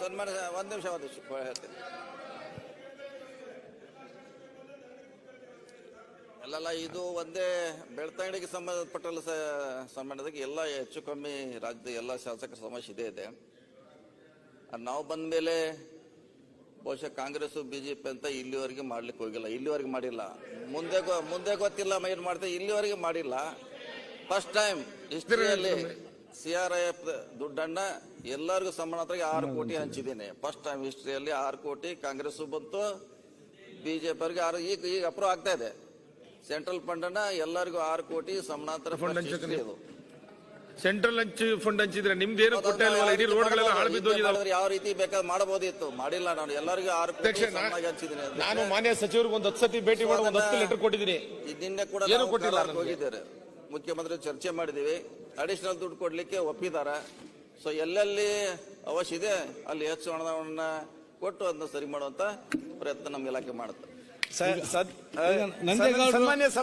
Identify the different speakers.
Speaker 1: ಸನ್ಮಾನ ಒಂದು ನಿಮಿಷ ಒಂದು ಹೇಳ್ತೀನಿ. ಅಲ್ಲಲ್ಲ, ಇದು ಒಂದೇ ಬೆಳ್ತಂಗಡಿಗೆ ಸಂಬಂಧಪಟ್ಟಲ್ಲ ಸಂಬಂಧದಾಗ ಎಲ್ಲ ಹೆಚ್ಚು ಕಮ್ಮಿ ರಾಜ್ಯದ ಎಲ್ಲ ಶಾಸಕರ ಸಮಸ್ಯೆ ಇದೆ ಇದೆ. ನಾವು ಬಂದ ಮೇಲೆ ಬಹುಶಃ ಕಾಂಗ್ರೆಸ್ ಬಿಜೆಪಿ ಅಂತ ಇಲ್ಲಿವರೆಗೆ ಮಾಡ್ಲಿಕ್ಕೆ ಹೋಗಿಲ್ಲ. ಇಲ್ಲಿವರೆಗೆ ಮಾಡಿಲ್ಲ. ಮುಂದೆ ಮುಂದೆ ಗೊತ್ತಿಲ್ಲ ಏನ್ ಮಾಡ್ತಾರೆ ಇಲ್ಲಿವರೆಗೆ ಮಾಡಿಲ್ಲ. ಫಸ್ಟ್ ಟೈಮ್ ಹಿಸ್ಟ್ರಿಯಲ್ಲಿ ಸಿ ಆರ್ ಐ ಎಫ್ ದುಡ್ಡನ್ನ ಎಲ್ಲರಿಗೂ ಸಮಾನವಾಗಿ ಆರು ಕೋಟಿ ಹಂಚಿದ್ದೀನಿ. ಫಸ್ಟ್ ಟೈಮ್ ಹಿಸ್ಟ್ರಿಯಲ್ಲಿ ಆರು ಕೋಟಿ ಕಾಂಗ್ರೆಸ್ ಬಂತು ಬಿಜೆಪಿ ಅವರಿಗೆ ಆರು ಈಗ ಈಗ ಅಪ್ರೂವ್ ಆಗ್ತಾ ಇದೆ. ಸೆಂಟ್ರಲ್ ಫಂಡ್ ಅನ್ನ ಎಲ್ಲರಿಗೂ ಆರು ಕೋಟಿ ಸಮಾನಾಂತರ
Speaker 2: ಫಂಡ್
Speaker 1: first ಇದು
Speaker 2: ಸೆಂಟ್ರಲ್ ಹಂಚ್ ಫಂಡ್ ಹಂಚಿದ್ರೆ ನಿಮ್ದೇನು
Speaker 1: ಯಾವ ರೀತಿ ಬೇಕಾದ್ರೆ ಮಾಡಬಹುದಿತ್ತು? ಮಾಡಿಲ್ಲ ನಾನು. ಎಲ್ಲರಿಗೂ ಆರು
Speaker 2: ನಾನು ಮಾನ್ಯ ಸಚಿವರಿಗೆ ಒಂದು ಹತ್ತು ಸತಿ ಭೇಟಿ ಮಾಡಿ ಒಂದು ಹತ್ತು ಲೆಟರ್ ಕೊಟ್ಟಿದ್ದೀನಿ.
Speaker 1: ನಿನ್ನೆ ಕೂಡ
Speaker 2: ಏನು
Speaker 1: ಮುಖ್ಯಮಂತ್ರಿ ಚರ್ಚೆ ಮಾಡಿದೀವಿ. ಅಡಿಷನಲ್ ದುಡ್ಡು ಕೊಡ್ಲಿಕ್ಕೆ ಒಪ್ಪಿದ್ದಾರೆ ಸೊ ಎಲ್ಲೆಲ್ಲಿ ಅವಶ್ಯ ಇದೆ ಅಲ್ಲಿ ಹೆಚ್ಚು ಹಣವನ್ನ ಕೊಟ್ಟು ಅದನ್ನ ಸರಿ ಮಾಡುವಂತ ಪ್ರಯತ್ನ ನಮ್ಮ ಇಲಾಖೆ ಮಾಡುತ್ತೆ.
Speaker 3: ಸನ್ಮಾನ್ಯ ಸಭಾ